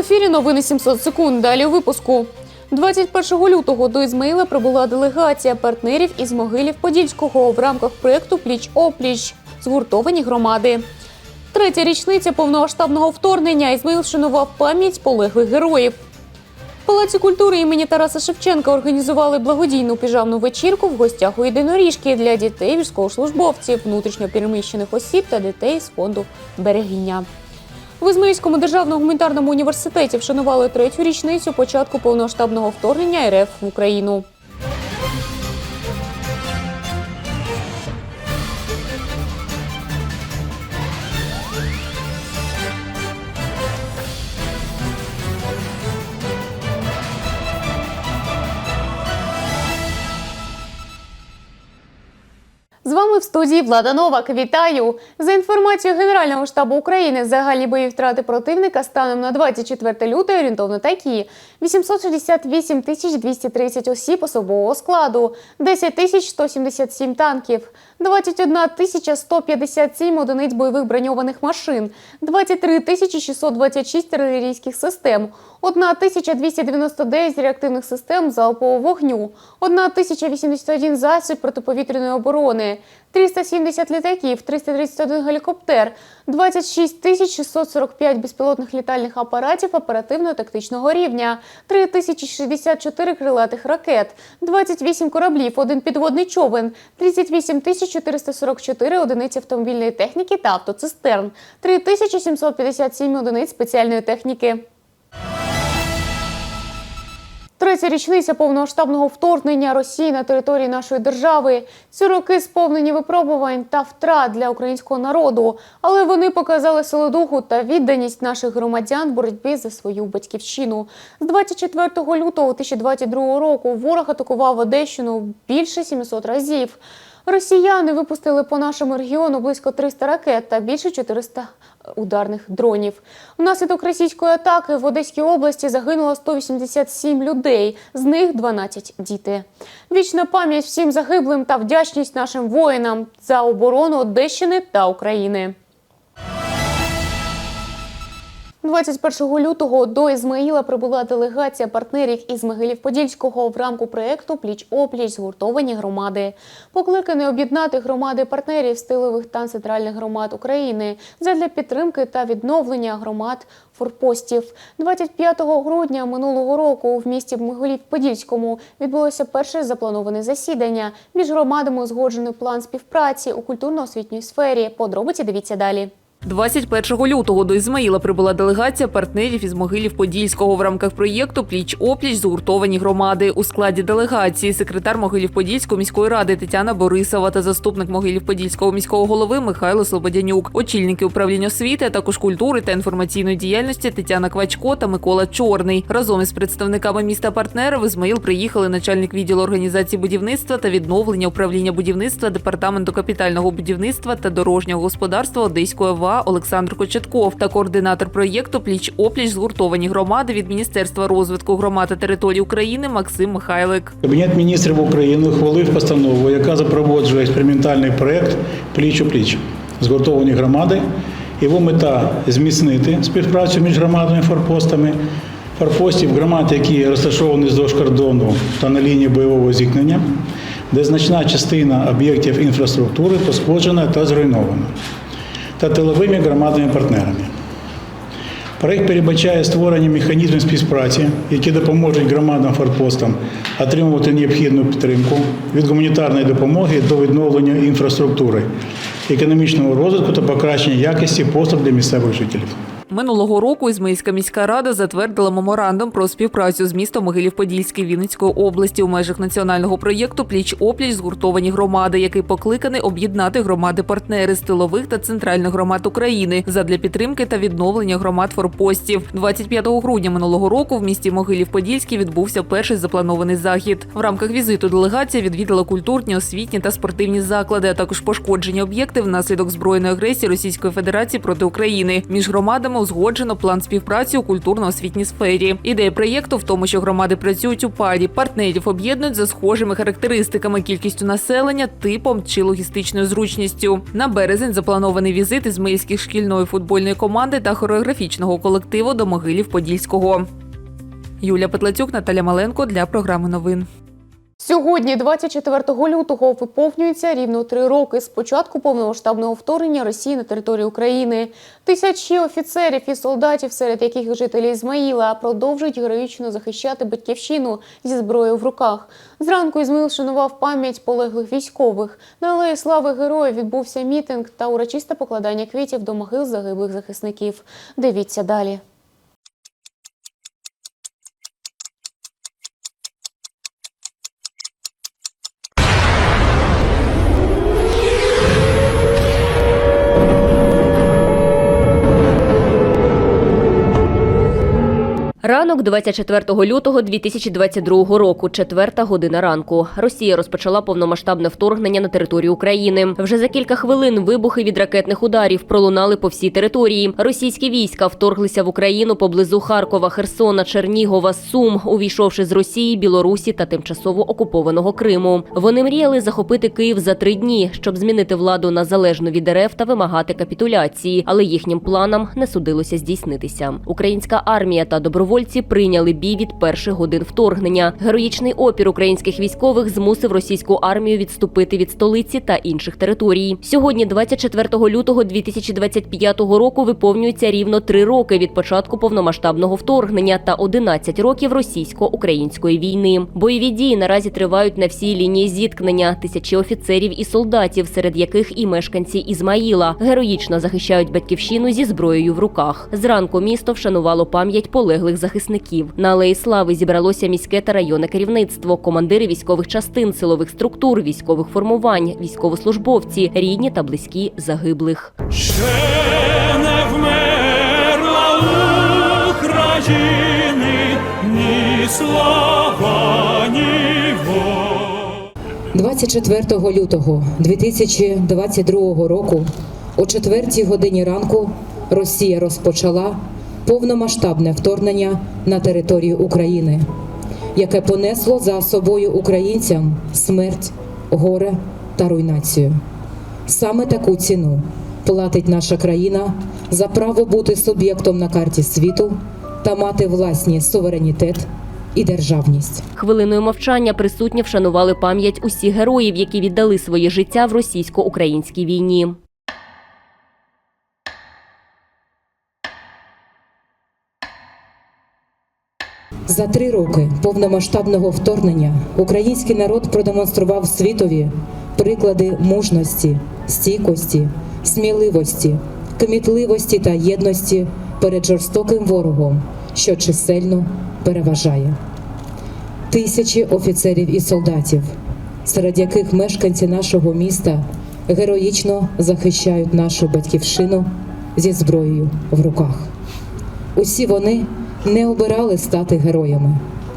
ефірі новини 700 секунд. Далі у випуску. 21 лютого до Ізмаїла прибула делегація партнерів із Могилів Подільського в рамках проєкту Пліч опліч згуртовані громади. Третя річниця повномасштабного вторгнення Ізмаїл вшанував пам'ять полеглих героїв. В Палаці культури імені Тараса Шевченка організували благодійну піжамну вечірку в гостях у єдиноріжки для дітей, військовослужбовців, внутрішньопереміщених осіб та дітей з фонду берегіння. В Ізмаїльському державному гуманітарному університеті вшанували третю річницю початку повноштабного вторгнення РФ в Україну. В студії Влада Новак. Вітаю! За інформацією Генерального штабу України, загальні бойові втрати противника станом на 24 лютого орієнтовно такі: 868 тисяч 230 осіб особового складу, 10 тисяч 177 танків, 21 тисяча 157 одиниць бойових броньованих машин, 23 тисячі 626 артилерійських систем, 1299 реактивних систем залпового вогню, 1081 засіб протиповітряної оборони, 370 літаків, 331 гелікоптер, 26 645 безпілотних літальних апаратів оперативно-тактичного рівня, 3064 крилатих ракет, 28 кораблів, один підводний човен, 38 444 одиниці автомобільної техніки та автоцистерн, 3757 одиниць спеціальної техніки. Третя річниця повномасштабного вторгнення Росії на території нашої держави. Ці роки сповнені випробувань та втрат для українського народу, але вони показали силу духу та відданість наших громадян в боротьбі за свою батьківщину. З 24 лютого 2022 року ворог атакував Одещину більше 700 разів. Росіяни випустили по нашому регіону близько 300 ракет та більше 400 ударних дронів. Внаслідок російської атаки в Одеській області загинуло 187 людей, з них 12 діти. Вічна пам'ять всім загиблим та вдячність нашим воїнам за оборону Одещини та України. 21 лютого до Ізмаїла прибула делегація партнерів із Могилів-Подільського в рамку проєкту Пліч опліч згуртовані громади. Покликаний об'єднати громади партнерів стилових та центральних громад України задля підтримки та відновлення громад форпостів. 25 грудня минулого року в місті Могилів-Подільському відбулося перше заплановане засідання. Між громадами узгоджений план співпраці у культурно-освітній сфері. Подробиці дивіться далі. 21 лютого до Ізмаїла прибула делегація партнерів із Могилів Подільського в рамках проєкту Пліч опліч згуртовані громади. У складі делегації секретар Могилів Подільської міської ради Тетяна Борисова та заступник Могилів Подільського міського голови Михайло Слободянюк, очільники управління освіти, а також культури та інформаційної діяльності Тетяна Квачко та Микола Чорний. Разом із представниками міста партнера в Ізмаїл приїхали начальник відділу організації будівництва та відновлення управління будівництва департаменту капітального будівництва та дорожнього господарства Одеської ОВА Олександр Кочетков та координатор проєкту Пліч опліч згуртовані громади від Міністерства розвитку громад та територій України Максим Михайлик. Кабінет міністрів України ухвалив постанову, яка запроваджує експериментальний проєкт Пліч у пліч згуртовані громади. Його мета зміцнити співпрацю між громадами форпостами, форпостів громад, які розташовані вздовж кордону та на лінії бойового зіткнення, де значна частина об'єктів інфраструктури пошкоджена та зруйнована, та тиловими громадними партнерами. Проект передбачає створення механізмів співпраці, які допоможуть громадам форпостам отримувати необхідну підтримку від гуманітарної допомоги до відновлення інфраструктури, економічного розвитку та покращення якості послуг для місцевих жителів. Минулого року Ізмаїльська міська рада затвердила меморандум про співпрацю з містом Могилів-Подільський Вінницької області у межах національного проєкту Пліч опліч згуртовані громади, який покликаний об'єднати громади-партнери з тилових та центральних громад України задля підтримки та відновлення громад форпостів. 25 грудня минулого року в місті Могилів-Подільський відбувся перший запланований захід. В рамках візиту делегація відвідала культурні, освітні та спортивні заклади, а також пошкоджені об'єкти внаслідок збройної агресії Російської Федерації проти України. Між громадами узгоджено план співпраці у культурно-освітній сфері. Ідея проєкту в тому, що громади працюють у парі, партнерів об'єднують за схожими характеристиками, кількістю населення, типом чи логістичною зручністю. На березень запланований візит ізмаїльських шкільної футбольної команди та хореографічного колективу до Могилів Подільського. Юлія Петлацюк, Наталя Маленко для програми новин. Сьогодні, 24 лютого, виповнюється рівно три роки з початку повномасштабного вторгнення Росії на територію України. Тисячі офіцерів і солдатів, серед яких жителі Ізмаїла, продовжують героїчно захищати батьківщину зі зброєю в руках. Зранку Ізмаїл шанував пам'ять полеглих військових. На алеї слави героїв відбувся мітинг та урочисте покладання квітів до могил загиблих захисників. Дивіться далі. Ранок 24 лютого 2022 року, четверта година ранку. Росія розпочала повномасштабне вторгнення на територію України. Вже за кілька хвилин вибухи від ракетних ударів пролунали по всій території. Російські війська вторглися в Україну поблизу Харкова, Херсона, Чернігова, Сум, увійшовши з Росії, Білорусі та тимчасово окупованого Криму. Вони мріяли захопити Київ за три дні, щоб змінити владу на залежну від РФ та вимагати капітуляції, але їхнім планам не судилося здійснитися. Українська армія та добровольці прийняли бій від перших годин вторгнення. Героїчний опір українських військових змусив російську армію відступити від столиці та інших територій. Сьогодні, 24 лютого 2025 року, виповнюється рівно три роки від початку повномасштабного вторгнення та 11 років російсько-української війни. Бойові дії наразі тривають на всій лінії зіткнення. Тисячі офіцерів і солдатів, серед яких і мешканці Ізмаїла, героїчно захищають батьківщину зі зброєю в руках. Зранку місто вшанувало пам'ять полеглих захисників. На алеї слави зібралося міське та районне керівництво, командири військових частин, силових структур, військових формувань, військовослужбовці, рідні та близькі загиблих. Ще не вмерла України ні слава, ні воля. 24 лютого 2022 року о 4 годині ранку Росія розпочала повномасштабне вторгнення на територію України, яке понесло за собою українцям смерть, горе та руйнацію. Саме таку ціну платить наша країна за право бути суб'єктом на карті світу та мати власні суверенітет і державність. Хвилиною мовчання присутні вшанували пам'ять усіх героїв, які віддали своє життя в російсько-українській війні. За три роки повномасштабного вторгнення український народ продемонстрував світові приклади мужності, стійкості, сміливості, кмітливості та єдності перед жорстоким ворогом, що чисельно переважає. Тисячі офіцерів і солдатів, серед яких мешканці нашого міста героїчно захищають нашу батьківщину зі зброєю в руках. Усі вони не обирали стати героями,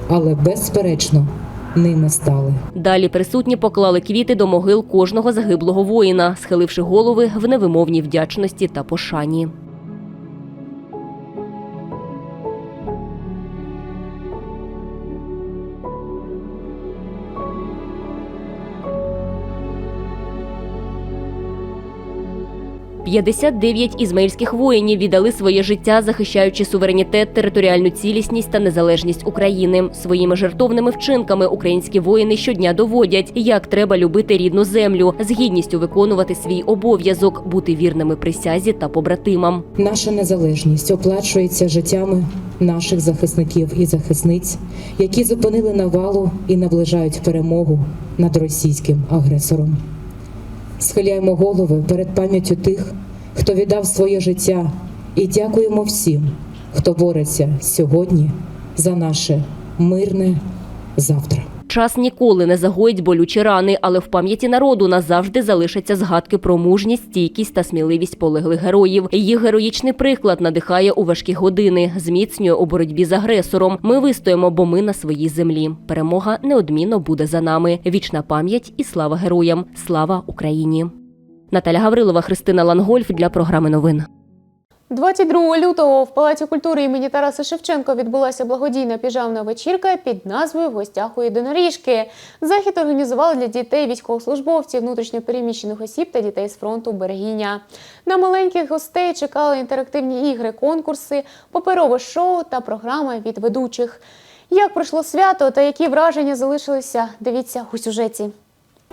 але безперечно ними стали. Далі присутні поклали квіти до могил кожного загиблого воїна, схиливши голови в невимовній вдячності та пошані. П'ятдесят дев'ять ізмаїльських воїнів віддали своє життя, захищаючи суверенітет, територіальну цілісність та незалежність України. Своїми жертовними вчинками українські воїни щодня доводять, як треба любити рідну землю, з гідністю виконувати свій обов'язок, бути вірними присязі та побратимам. Наша незалежність оплачується життями наших захисників і захисниць, які зупинили навалу і наближають перемогу над російським агресором. Схиляємо голови перед пам'яттю тих, хто віддав своє життя, і дякуємо всім, хто бореться сьогодні за наше мирне завтра. Час ніколи не загоїть болючі рани, але в пам'яті народу назавжди залишаться згадки про мужність, стійкість та сміливість полеглих героїв. Їх героїчний приклад надихає у важкі години, зміцнює у боротьбі з агресором. Ми вистоїмо, бо ми на своїй землі. Перемога неодмінно буде за нами. Вічна пам'ять і слава героям! Слава Україні! Наталя Гаврилова, Христина Лангольф для програми новин. 22 лютого в Палаці культури імені Тараса Шевченка відбулася благодійна піжамна вечірка під назвою В гостях у єдиноріжки. Захід організували для дітей, військовослужбовців, внутрішньопереміщених осіб та дітей з фронту Берегиня. На маленьких гостей чекали інтерактивні ігри, конкурси, паперове шоу та програми від ведучих. Як пройшло свято та які враження залишилися, дивіться у сюжеті.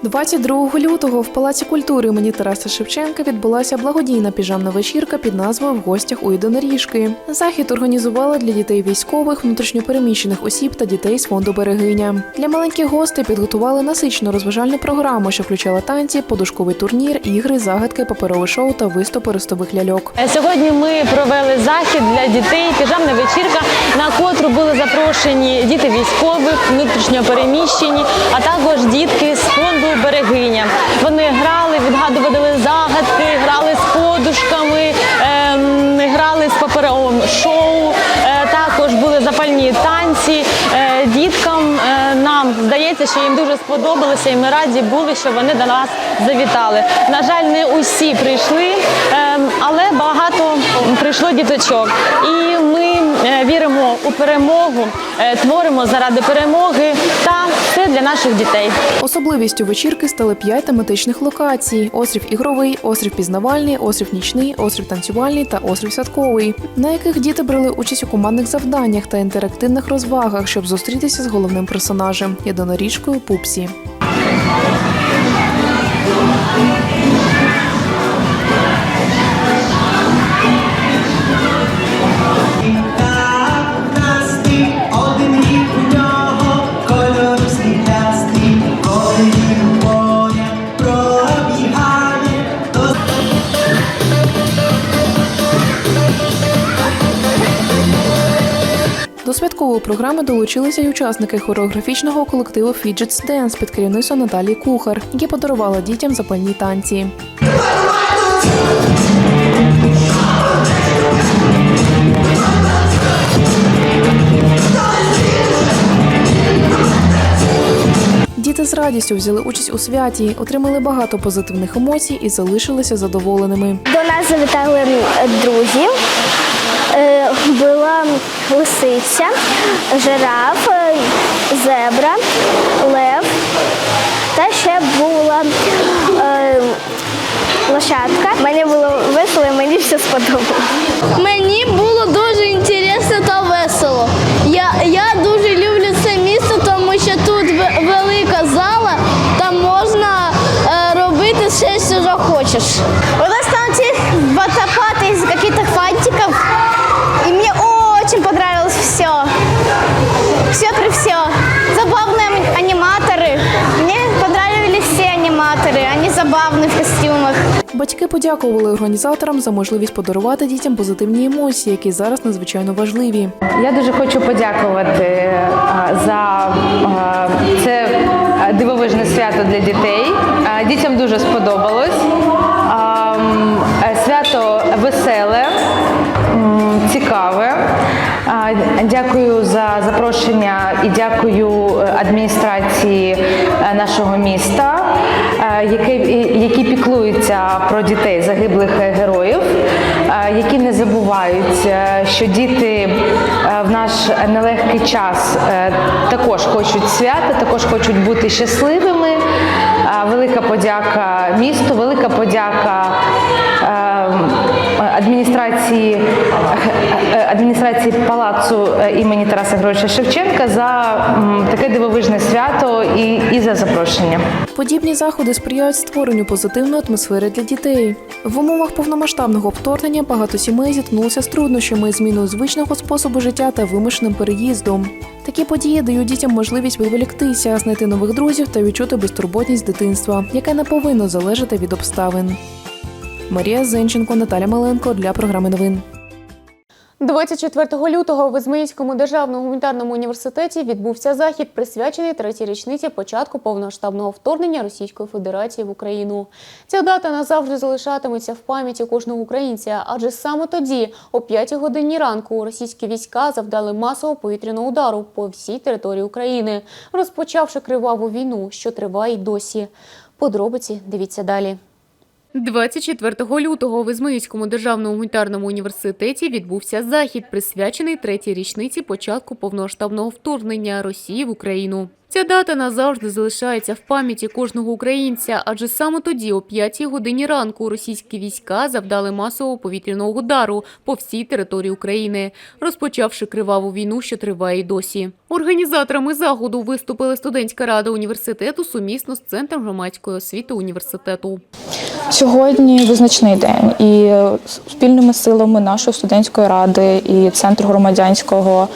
22 лютого в Палаці культури імені Тараса Шевченка відбулася благодійна піжамна вечірка під назвою В гостях у єдиноріжки. Захід організували для дітей військових, внутрішньопереміщених осіб та дітей з фонду Берегиня. Для маленьких гостей підготували насичену розважальну програму, що включала танці, подушковий турнір, ігри, загадки, паперове шоу та виступи ростових ляльок. Е, Сьогодні ми провели захід для дітей, піжамна вечірка, на котру були запрошені діти військових, внутрішньо переміщені, а також дітки з фонду Берегиня. Вони грали, відгадували загадки, грали з подушками, ем, грали з паперовим шоу. Е, також були запальні танці. Е, діткам е, нам здається, що їм дуже сподобалося, і ми раді були, що вони до нас завітали. На жаль, не усі прийшли, ем, але багато прийшло діточок. І ми віримо у перемогу, творимо заради перемоги та для наших дітей. Особливістю вечірки стали п'ять тематичних локацій: острів ігровий, острів пізнавальний, острів нічний, острів танцювальний та острів святковий, на яких діти брали участь у командних завданнях та інтерактивних розвагах, щоб зустрітися з головним персонажем єдинорічкою Пупсі. До програми долучилися й учасники хореографічного колективу Fidgets Dance під керівництвом Наталії Кухар, які подарували дітям запальні танці. Діти з радістю взяли участь у святі, отримали багато позитивних емоцій і залишилися задоволеними. До нас завітали друзі. Е, Була лисиця, жираф, е, зебра, лев. Та ще була е, лошадка. Мені було весело, і мені все сподобалося. Мені було дуже інтересно та весело. Я, я дуже люблю це місце, тому що тут велика зала, там можна е, робити все, що хочеш. У нас там ці В костюмах. Батьки подякували організаторам за можливість подарувати дітям позитивні емоції, які зараз надзвичайно важливі. Я дуже хочу подякувати за це дивовижне свято для дітей. Дітям дуже сподобалось. Свято веселе, цікаве. Дякую за запрошення і дякую е, адміністрації е, нашого міста, які, які піклуються про дітей загиблих е, героїв, е, які не забувають, е, що діти в наш нелегкий час також хочуть свята, також хочуть бути щасливими. Велика подяка місту, велика подяка е, адміністрації адміністрації палацу е, імені Тараса Григоровича Шевченка за таке дивовижне свято і, і за запрошення. Подібні заходи сприяють створенню позитивної атмосфери для дітей. В умовах повномасштабного вторгнення багато сімей зіткнулися з труднощами, зміною звичного способу життя та вимушеним переїздом. Такі події дають дітям можливість відволіктися, знайти нових друзів та відчути безтурботність дитинства, яке не повинно залежати від обставин. Марія Зенченко, Наталя Маленко для програми новин. 24 лютого в Ізмаїльському державному гуманітарному університеті відбувся захід, присвячений третій річниці початку повномасштабного вторгнення Російської Федерації в Україну. Ця дата назавжди залишатиметься в пам'яті кожного українця, адже саме тоді, о 5 годині ранку, російські війська завдали масового повітряного удару по всій території України, розпочавши криваву війну, що триває й досі. Подробиці дивіться далі. 24 лютого в Ізмаїльському державному гуманітарному університеті відбувся захід, присвячений третій річниці початку повномасштабного вторгнення Росії в Україну. Ця дата назавжди залишається в пам'яті кожного українця, адже саме тоді, о 5 годині ранку, російські війська завдали масового повітряного удару по всій території України, розпочавши криваву війну, що триває й досі. Організаторами заходу виступили студентська рада університету сумісно з центром громадської освіти університету. Сьогодні визначний день, і спільними силами нашої студентської ради і центру громадянського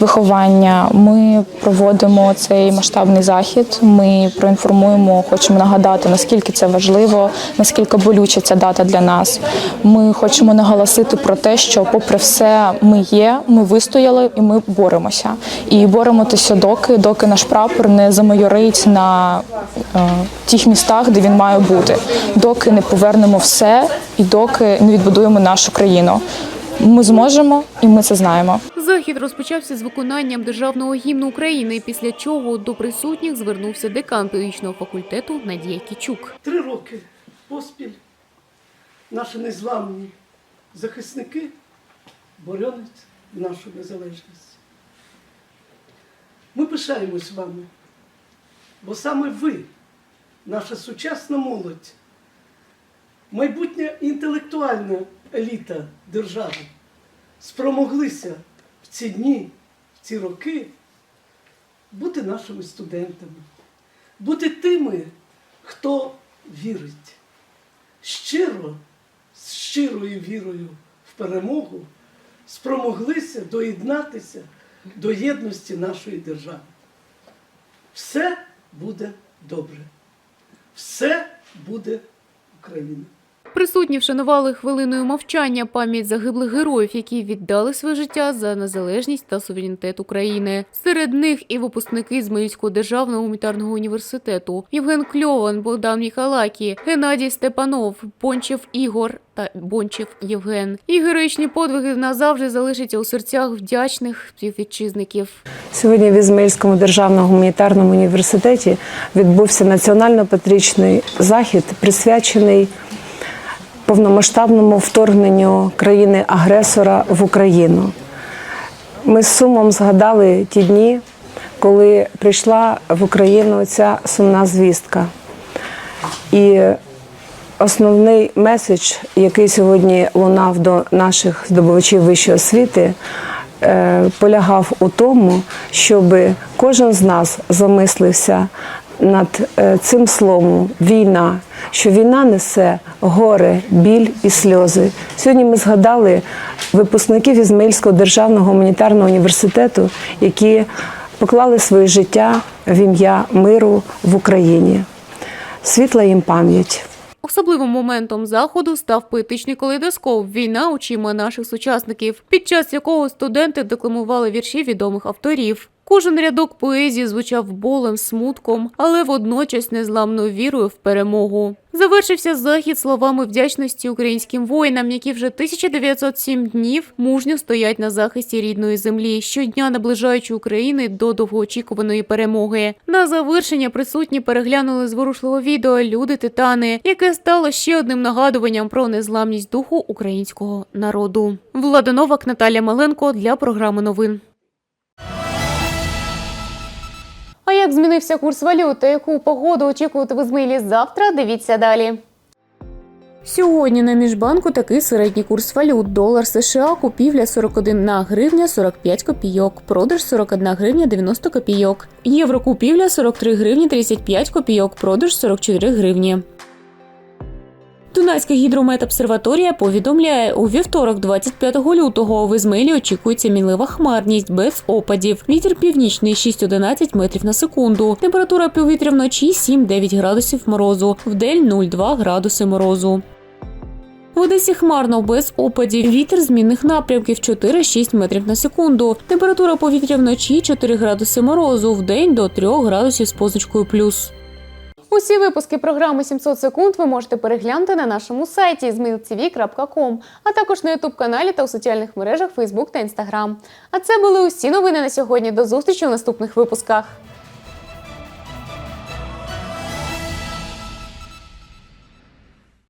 виховання ми проводимо цей масштабний захід. Ми проінформуємо, хочемо нагадати, наскільки це важливо, наскільки болюча ця дата для нас. Ми хочемо наголосити про те, що, попри все, ми є, ми вистояли і ми боремося. І боремося доки, доки наш прапор не замайорить на е, тих містах, де він має бути, доки не повернемо все і доки не відбудуємо нашу країну. Ми зможемо, і ми це знаємо. Захід розпочався з виконанням державного гімну України, після чого до присутніх звернувся декан педагогічного факультету Надія Кічук. Три роки поспіль наші незламні захисники боронять нашу незалежність. Ми пишаємось вами, бо саме ви, наша сучасна молодь, майбутня інтелектуальна еліта держави, спромоглися в ці дні, в ці роки бути нашими студентами, бути тими, хто вірить щиро, з щирою вірою в перемогу, спромоглися доєднатися до єдності нашої держави. Все буде добре. Все буде Україна. Присутні вшанували хвилиною мовчання пам'ять загиблих героїв, які віддали своє життя за незалежність та суверенітет України. Серед них і випускники Ізмаїльського державного гуманітарного університету Євген Кльован, Богдан Міхалакі, Геннадій Степанов, Бончев Ігор та Бончев Євген. І героїчні подвиги назавжди залишаться у серцях вдячних співвітчизників. Сьогодні в Ізмаїльському державному гуманітарному університеті відбувся національно-патріотичний захід, присвячений повномасштабному вторгненню країни-агресора в Україну. Ми з сумом згадали ті дні, коли прийшла в Україну ця сумна звістка. І основний меседж, який сьогодні лунав до наших здобувачів вищої освіти, е, полягав у тому, щоб кожен з нас замислився над е, цим словом війна, що війна несе горе, біль і сльози. Сьогодні ми згадали випускників Ізмаїльського державного гуманітарного університету, які поклали своє життя в ім'я миру в Україні. Світла їм пам'ять. Особливим моментом заходу став поетичний калейдоскоп Війна очима наших сучасників, під час якого студенти декламували вірші відомих авторів. Кожен рядок поезії звучав болем, смутком, але водночас незламною вірою в перемогу. Завершився захід словами вдячності українським воїнам, які вже 1907 днів мужньо стоять на захисті рідної землі, щодня наближаючи України до довгоочікуваної перемоги. На завершення присутні переглянули зворушливе відео Люди Титани, яке стало ще одним нагадуванням про незламність духу українського народу. Влада Новак, Наталя Маленко для програми новин. А як змінився курс валюти? Яку погоду очікувати в Ізмаїлі завтра? Дивіться далі. Сьогодні на міжбанку такий середній курс валют. Долар США купівля 41 гривня 45 копійок, продаж 41 гривня 90 копійок. Євро купівля 43 гривні 35 копійок, продаж 44 гривні. Дунайська гідрометобсерваторія повідомляє, у вівторок, 25 лютого, в Ізмаїлі очікується мінлива хмарність без опадів. Вітер північний 6-11 метрів на секунду. Температура повітря вночі 7-9 градусів морозу, вдень 0,2 градуси морозу. В Одесі хмарно без опадів. Вітер змінних напрямків 4-6 метрів на секунду. Температура повітря вночі 4 градуси морозу, вдень до 3 градусів з позначкою плюс. Усі випуски програми 700 секунд ви можете переглянути на нашому сайті zmiltv.com, а також на ютуб каналі та у соціальних мережах Facebook та Instagram. А це були усі новини на сьогодні. До зустрічі у наступних випусках.